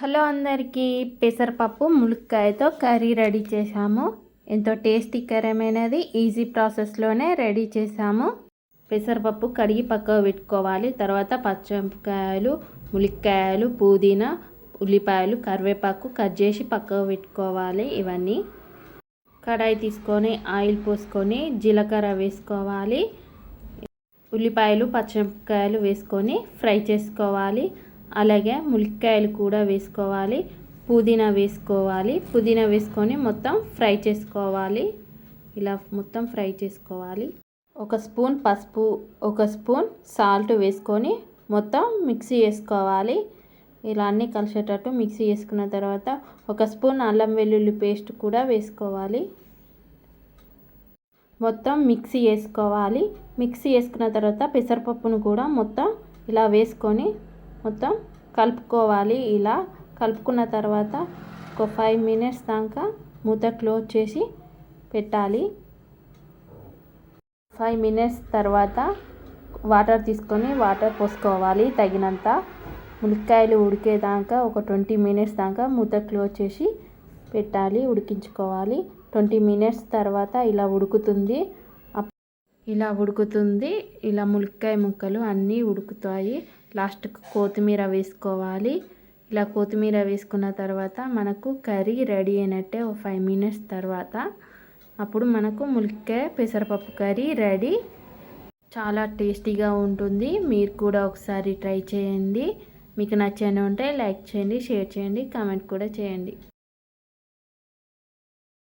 Hello అందరికీ పెసరపప్పు ములక్కాయతో curry ready చేసాము ఎంతో టేస్టీకరమైనది ఈజీ ప్రాసెస్లోనే రెడీ చేసాము పెసరపప్పు కడిగి పక్కకు పెట్టుకోవాలి. తర్వాత పచ్చిమిరపకాయలు ములక్కాయలు పుదీనా ఉల్లిపాయలు కరివేపాకు కట్ చేసి పక్కకు పెట్టుకోవాలి ఇవన్నీ. కడాయి తీసుకొని ఆయిల్ పోసుకొని జీలకర్ర వేసుకోవాలి. ఉల్లిపాయలు పచ్చిమిరపకాయలు వేసుకొని ఫ్రై చేసుకోవాలి. అలాగే ములిక్కాయలు కూడా వేసుకోవాలి పుదీనా వేసుకోవాలి. పుదీనా వేసుకొని మొత్తం ఫ్రై చేసుకోవాలి. ఇలా మొత్తం ఫ్రై చేసుకోవాలి. ఒక స్పూన్ పసుపు ఒక స్పూన్ సాల్ట్ వేసుకొని మొత్తం మిక్సీ చేసుకోవాలి. ఇలా అన్నీ కలిసేటట్టు మిక్సీ చేసుకున్న తర్వాత ఒక స్పూన్ అల్లం వెల్లుల్లి పేస్ట్ కూడా వేసుకోవాలి. మొత్తం మిక్సీ వేసుకోవాలి మిక్సీ వేసుకున్న తర్వాత పెసరపప్పును కూడా మొత్తం ఇలా వేసుకొని మొత్తం కలుపుకోవాలి. ఇలా కలుపుకున్న తర్వాత ఒక ఫైవ్ మినిట్స్ దాకా మూత క్లోజ్ చేసి పెట్టాలి. ఫైవ్ మినిట్స్ తర్వాత వాటర్ తీసుకొని వాటర్ పోసుకోవాలి. తగినంత ములక్కాయలు ఉడికేదాకా ఒక ట్వంటీ మినిట్స్ దాకా మూత క్లోజ్ చేసి పెట్టాలి. ఉడికించుకోవాలి. ట్వంటీ మినిట్స్ తర్వాత ఇలా ఉడుకుతుంది. ఇలా ఉడుకుతుంది. ఇలా ములక్కాయ ముక్కలు అన్నీ ఉడుకుతాయి. లాస్ట్కి కొత్తిమీర వేసుకోవాలి. ఇలా కొత్తిమీర వేసుకున్న తర్వాత మనకు కర్రీ రెడీ అయినట్టే ఒక ఫైవ్ మినిట్స్ తర్వాత అప్పుడు మనకు ములక్కాయ పెసరపప్పు కర్రీ రెడీ. చాలా టేస్టీగా ఉంటుంది. మీరు కూడా ఒకసారి ట్రై చేయండి. మీకు నచ్చని ఉంటే లైక్ చేయండి షేర్ చేయండి కామెంట్ కూడా చేయండి.